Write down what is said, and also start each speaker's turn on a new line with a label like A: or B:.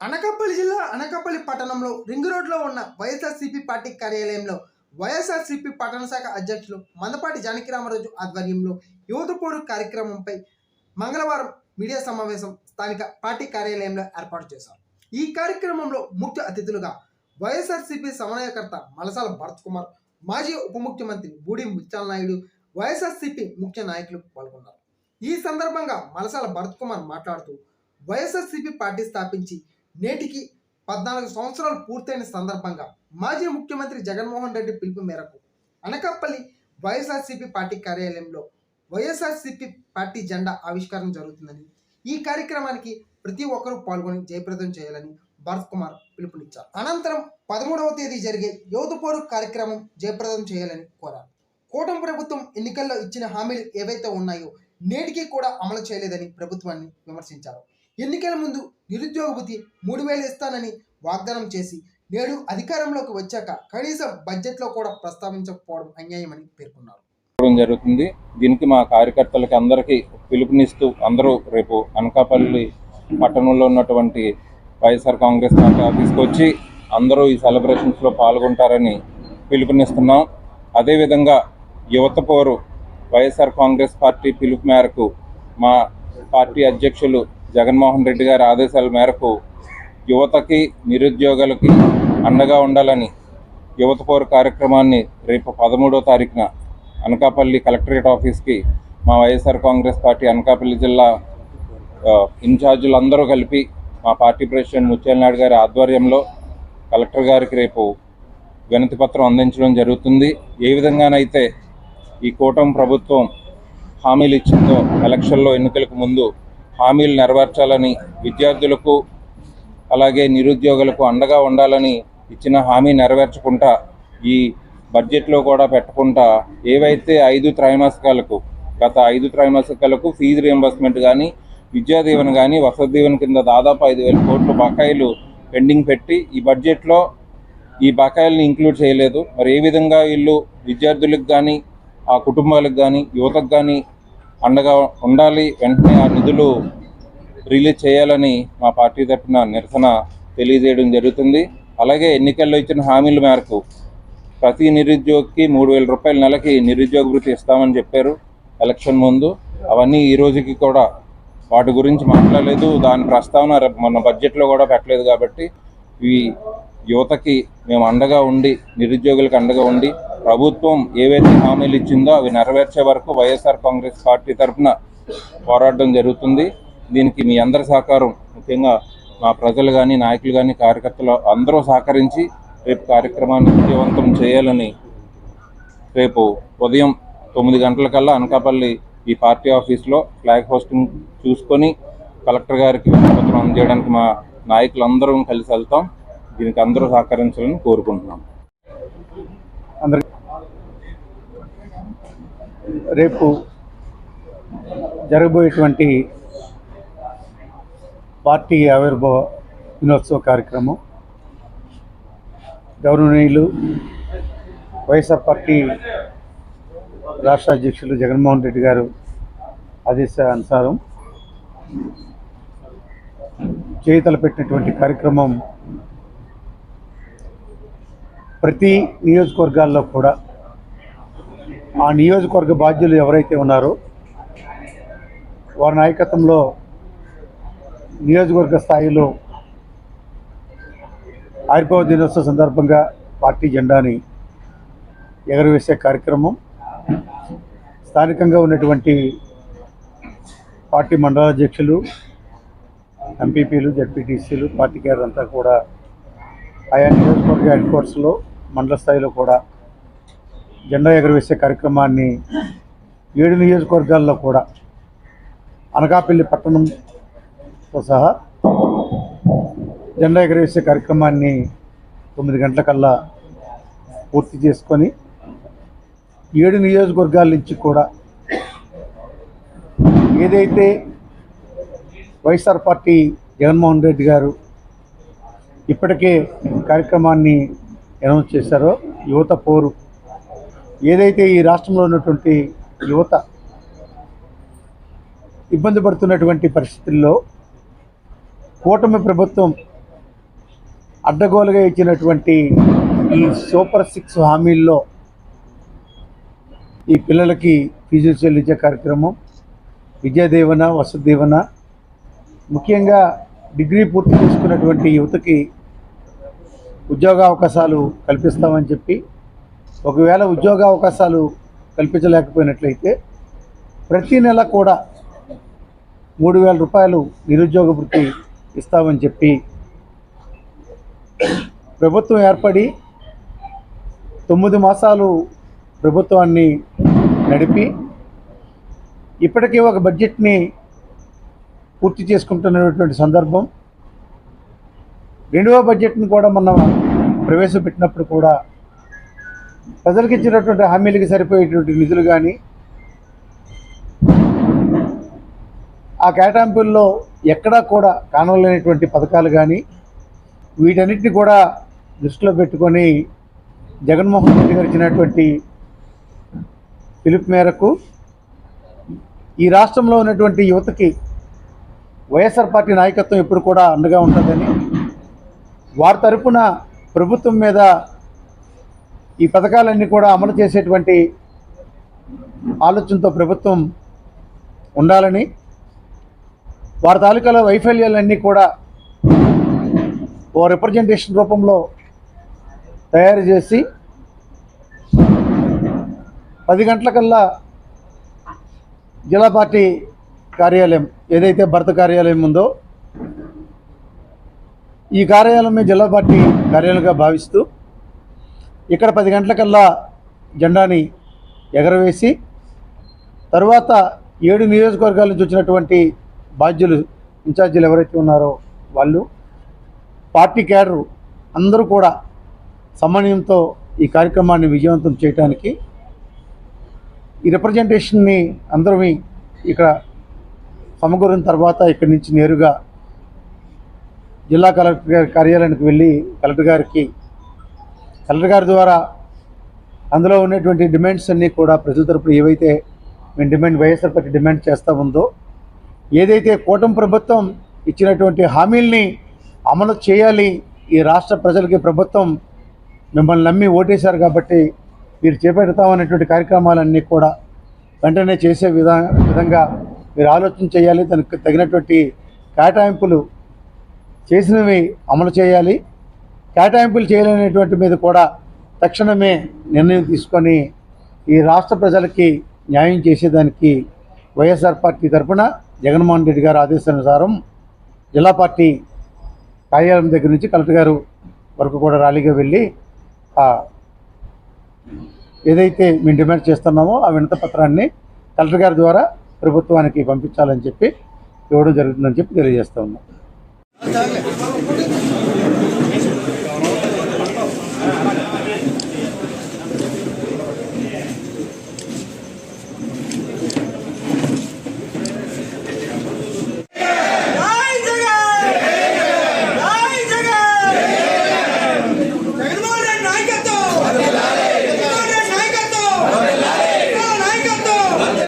A: అనకాపల్లి జిల్లా అనకాపల్లి పట్టణంలో రింగ్ రోడ్లో ఉన్న వైఎస్ఆర్సీపీ పార్టీ కార్యాలయంలో వైఎస్ఆర్సీపీ పట్టణ శాఖ అధ్యక్షులు మందపాటి జానకిరామరాజు ఆధ్వర్యంలో యువత పోరు కార్యక్రమంపై మంగళవారం మీడియా సమావేశం స్థానిక పార్టీ కార్యాలయంలో ఏర్పాటు చేశారు. ఈ కార్యక్రమంలో ముఖ్య అతిథులుగా వైఎస్ఆర్సీపీ సమన్వయకర్త మలసాల భరత్ కుమార్ మాజీ ఉప ముఖ్యమంత్రి బూడి ముత్యాల నాయుడు వైఎస్ఆర్సీపీ ముఖ్య నాయకులు పాల్గొన్నారు. ఈ సందర్భంగా మలసాల భరత్ కుమార్ మాట్లాడుతూ వైఎస్ఆర్సీపీ పార్టీ స్థాపించి నేటికి పద్నాలుగు సంవత్సరాలు పూర్తయిన సందర్భంగా మాజీ ముఖ్యమంత్రి జగన్మోహన్ రెడ్డి పిలుపు మేరకు అనకాపల్లి వైఎస్ఆర్సీపీ పార్టీ కార్యాలయంలో వైఎస్ఆర్సీపీ పార్టీ జెండా ఆవిష్కరణ జరుగుతుందని ఈ కార్యక్రమానికి ప్రతి ఒక్కరూ పాల్గొని జయప్రదం చేయాలని భరత్ కుమార్ పిలుపునిచ్చారు. అనంతరం పదమూడవ తేదీ జరిగే యువత పోరు కార్యక్రమం జయప్రదం చేయాలని కోరారు. కూటమి ప్రభుత్వం ఎన్నికల్లో ఇచ్చిన హామీలు ఏవైతే ఉన్నాయో నేటికి కూడా అమలు చేయలేదని ప్రభుత్వాన్ని విమర్శించారు. ఎన్నికల ముందు నిరుద్యోగ భృతి మూడు వేలు ఇస్తానని వాగ్దానం చేసి నేడు అధికారంలోకి వచ్చాక కనీసం బడ్జెట్లో కూడా ప్రస్తావించకపోవడం అన్యాయమని పేర్కొన్నారు.
B: జరుగుతుంది. దీనికి మా కార్యకర్తలకి అందరికీ పిలుపునిస్తూ అందరూ రేపు అనకాపల్లి పట్టణంలో ఉన్నటువంటి వైఎస్ఆర్ కాంగ్రెస్ పార్టీ ఆఫీస్కి వచ్చి అందరూ ఈ సెలబ్రేషన్స్లో పాల్గొంటారని పిలుపునిస్తున్నాం. అదేవిధంగా యువత పోరు వైఎస్ఆర్ కాంగ్రెస్ పార్టీ పిలుపు మేరకు మా పార్టీ అధ్యక్షులు జగన్మోహన్ రెడ్డి గారి ఆదేశాల మేరకు యువతకి నిరుద్యోగులకి అండగా ఉండాలని యువత పౌర కార్యక్రమాన్ని రేపు పదమూడో తారీఖున అనకాపల్లి కలెక్టరేట్ ఆఫీస్కి మా వైఎస్ఆర్ కాంగ్రెస్ పార్టీ అనకాపల్లి జిల్లా ఆ, ఇన్ఛార్జీలు అందరూ కలిపి మా పార్టీ ప్రెసిడెంట్ ముత్యాల నాయుడు గారి ఆధ్వర్యంలో కలెక్టర్ గారికి రేపు వినతి పత్రం అందించడం జరుగుతుంది. ఏ విధంగానైతే ఈ కూటమి ప్రభుత్వం హామీలు ఇచ్చిందో ఎలక్షన్లో ఎన్నికలకు ముందు హామీలు నెరవేర్చాలని విద్యార్థులకు అలాగే నిరుద్యోగులకు అండగా ఉండాలని ఇచ్చిన హామీ నెరవేర్చకుండా ఈ బడ్జెట్లో కూడా పెట్టకుండా ఏవైతే ఐదు త్రైమాసికాలకు గత ఐదు త్రైమాసికాలకు ఫీజు రియంబర్స్మెంట్ కానీ విద్యా దీవెన కానీ వసతి దీవెన కింద దాదాపు ఐదు వేల కోట్లు బకాయిలు పెండింగ్ పెట్టి ఈ బడ్జెట్లో ఈ బకాయిల్ని ఇంక్లూడ్ చేయలేదు. మరి ఏ విధంగా వీళ్ళు విద్యార్థులకు కానీ ఆ కుటుంబాలకు కానీ యువతకు కానీ అండగా ఉండాలి? వెంటనే ఆ నిధులు రిలీజ్ చేయాలని మా పార్టీ తరఫున నిరసన తెలియజేయడం జరుగుతుంది. అలాగే ఎన్నికల్లో ఇచ్చిన హామీల మేరకు ప్రతి నిరుద్యోగికి మూడు వేల రూపాయల నెలకి నిరుద్యోగ వృత్తి ఇస్తామని చెప్పారు ఎలక్షన్ ముందు. అవన్నీ ఈ రోజుకి కూడా వాటి గురించి మాట్లాడలేదు. దాని ప్రస్తావన మన బడ్జెట్లో కూడా పెట్టలేదు కాబట్టి ఈ యువతకి మేము అండగా ఉండి నిరుద్యోగులకు అండగా ఉండి ప్రభుత్వం ఏవైతే హామీలు ఇచ్చిందో అవి నెరవేర్చే వరకు వైఎస్ఆర్ కాంగ్రెస్ పార్టీ తరఫున పోరాడడం జరుగుతుంది. దీనికి మీ అందరి సహకారం ముఖ్యంగా మా ప్రజలు కానీ నాయకులు కానీ కార్యకర్తలు అందరూ సహకరించి రేపు కార్యక్రమాన్ని విజయవంతం చేయాలని రేపు ఉదయం తొమ్మిది గంటలకల్లా అనకాపల్లి ఈ పార్టీ ఆఫీస్లో ఫ్లాగ్ హోస్టింగ్ చూసుకొని కలెక్టర్ గారికి వినతిపత్రం అందజేయడానికి మా నాయకులందరం కలిసి వెళ్తాం. దీనికి అందరూ సహకరించాలని కోరుకుంటున్నాం.
C: అందరి రేపు జరగబోయేటువంటి పార్టీ ఆవిర్భావ దినోత్సవ కార్యక్రమం. గౌరవనీయులు వైఎస్ఆర్ పార్టీ రాష్ట్ర అధ్యక్షులు జగన్మోహన్ రెడ్డి గారు ఆదేశానుసారం చేతలు పెట్టినటువంటి కార్యక్రమం ప్రతి నియోజకవర్గాల్లో కూడా ఆ నియోజకవర్గ బాధ్యులు ఎవరైతే ఉన్నారో వారి నాయకత్వంలో నియోజకవర్గ స్థాయిలో ఆవిర్భావ దినోత్సవ సందర్భంగా పార్టీ జెండాని ఎగరవేసే కార్యక్రమం స్థానికంగా ఉన్నటువంటి పార్టీ మండలాధ్యక్షులు ఎంపీపీలు జడ్పీటీసీలు పార్టీ కేడర్ అంతా కూడా ఆయా నియోజకవర్గ హెడ్ క్వార్టర్స్లో మండల స్థాయిలో కూడా జెండా ఎగరవేసే కార్యక్రమాన్ని ఏడు నియోజకవర్గాల్లో కూడా అనకాపల్లి పట్టణం పట్టణంతో సహా జెండా ఎగరవేసే కార్యక్రమాన్ని తొమ్మిది గంటలకల్లా పూర్తి చేసుకొని ఏడు నియోజకవర్గాల నుంచి కూడా ఏదైతే వైఎస్ఆర్ పార్టీ జగన్మోహన్ రెడ్డి గారు ఇప్పటికే కార్యక్రమాన్ని అనౌన్స్ చేశారో యువత పోరు. ఏదైతే ఈ రాష్ట్రంలో ఉన్నటువంటి యువత ఇబ్బంది పడుతున్నటువంటి పరిస్థితుల్లో కూటమి ప్రభుత్వం అడ్డగోలుగా ఇచ్చినటువంటి ఈ సూపర్ సిక్స్ హామీల్లో ఈ పిల్లలకి ఫీజులు చెల్లించే కార్యక్రమం విద్యాదీవన వసతి దీవెన ముఖ్యంగా డిగ్రీ పూర్తి చేసుకున్నటువంటి యువతకి ఉద్యోగ అవకాశాలు కల్పిస్తామని చెప్పి ఒకవేళ ఉద్యోగ అవకాశాలు కల్పించలేకపోయినట్లయితే ప్రతి నెల కూడా మూడు వేల రూపాయలు నిరుద్యోగ వృత్తి ఇస్తామని చెప్పి ప్రభుత్వం ఏర్పడి తొమ్మిది మాసాలు ప్రభుత్వాన్ని నడిపి ఇప్పటికే ఒక బడ్జెట్ని పూర్తి చేసుకుంటున్నటువంటి సందర్భం. రెండవ బడ్జెట్ని కూడా మనం ప్రవేశపెట్టినప్పుడు కూడా ప్రజలకు ఇచ్చినటువంటి హామీలకి సరిపోయేటువంటి నిధులు కానీ ఆ కేటాయింపుల్లో ఎక్కడా కూడా కానలేనటువంటి పథకాలు కానీ వీటన్నిటిని కూడా దృష్టిలో పెట్టుకొని జగన్మోహన్ రెడ్డి గారు ఇచ్చినటువంటి పిలుపు మేరకు ఈ రాష్ట్రంలో ఉన్నటువంటి యువతకి వైఎస్ఆర్ పార్టీ నాయకత్వం ఎప్పుడు కూడా అండగా ఉంటుందని వారి తరపున ప్రభుత్వం మీద ఈ పథకాలన్నీ కూడా అమలు చేసేటువంటి ఆలోచనతో ప్రభుత్వం ఉండాలని వారి తాలూకాల వైఫల్యాలన్నీ కూడా ఓ రిప్రజెంటేషన్ రూపంలో తయారు చేసి పది గంటలకల్లా జిల్లా పార్టీ కార్యాలయం ఏదైతే భర్త కార్యాలయం ఉందో ఈ కార్యాలయమే జిల్లా పార్టీ కార్యాలయంగా భావిస్తూ ఇక్కడ పది గంటలకల్లా జెండాని ఎగరవేసి తర్వాత ఏడు నియోజకవర్గాల నుంచి వచ్చినటువంటి బాధ్యులు ఇన్ఛార్జీలు ఎవరైతే ఉన్నారో వాళ్ళు పార్టీ క్యాడరు అందరూ కూడా సమన్వయంతో ఈ కార్యక్రమాన్ని విజయవంతం చేయడానికి ఈ రిప్రజెంటేషన్ని అందరూ ఇక్కడ సమకూరిన తర్వాత ఇక్కడి నుంచి నేరుగా జిల్లా కలెక్టర్ గారి కార్యాలయానికి వెళ్ళి కలెక్టర్ గారికి కలెక్టర్ గారి ద్వారా అందులో ఉన్నటువంటి డిమాండ్స్ అన్నీ కూడా ప్రజల తరపున ఏవైతే మేము డిమాండ్ వైఎస్ఆర్ పార్టీ డిమాండ్ చేస్తూ ఉందో ఏదైతే కూటమి ప్రభుత్వం ఇచ్చినటువంటి హామీల్ని అమలు చేయాలి ఈ రాష్ట్ర ప్రజలకి ప్రభుత్వం మిమ్మల్ని నమ్మి ఓటేశారు కాబట్టి మీరు చేపెడతామనేటువంటి కార్యక్రమాలన్నీ కూడా వెంటనే చేసే విధా విధంగా మీరు ఆలోచన చేయాలి దానికి తగినటువంటి కేటాయింపులు చేసినవి అమలు చేయాలి. కేటాయింపులు చేయలేనటువంటి మీద కూడా తక్షణమే నిర్ణయం తీసుకొని ఈ రాష్ట్ర ప్రజలకి న్యాయం చేసేదానికి వైఎస్ఆర్ పార్టీ తరఫున జగన్మోహన్ రెడ్డి గారు ఆదేశానుసారం జిల్లా పార్టీ కార్యాలయం దగ్గర నుంచి కలెక్టర్ గారు వరకు కూడా ర్యాలీగా వెళ్ళి ఏదైతే మేము డిమాండ్ చేస్తున్నామో ఆ వినత పత్రాన్ని కలెక్టర్ గారి ద్వారా ప్రభుత్వానికి పంపించాలని చెప్పి ఇవ్వడం జరుగుతుందని చెప్పి తెలియజేస్తా ఉన్నాం.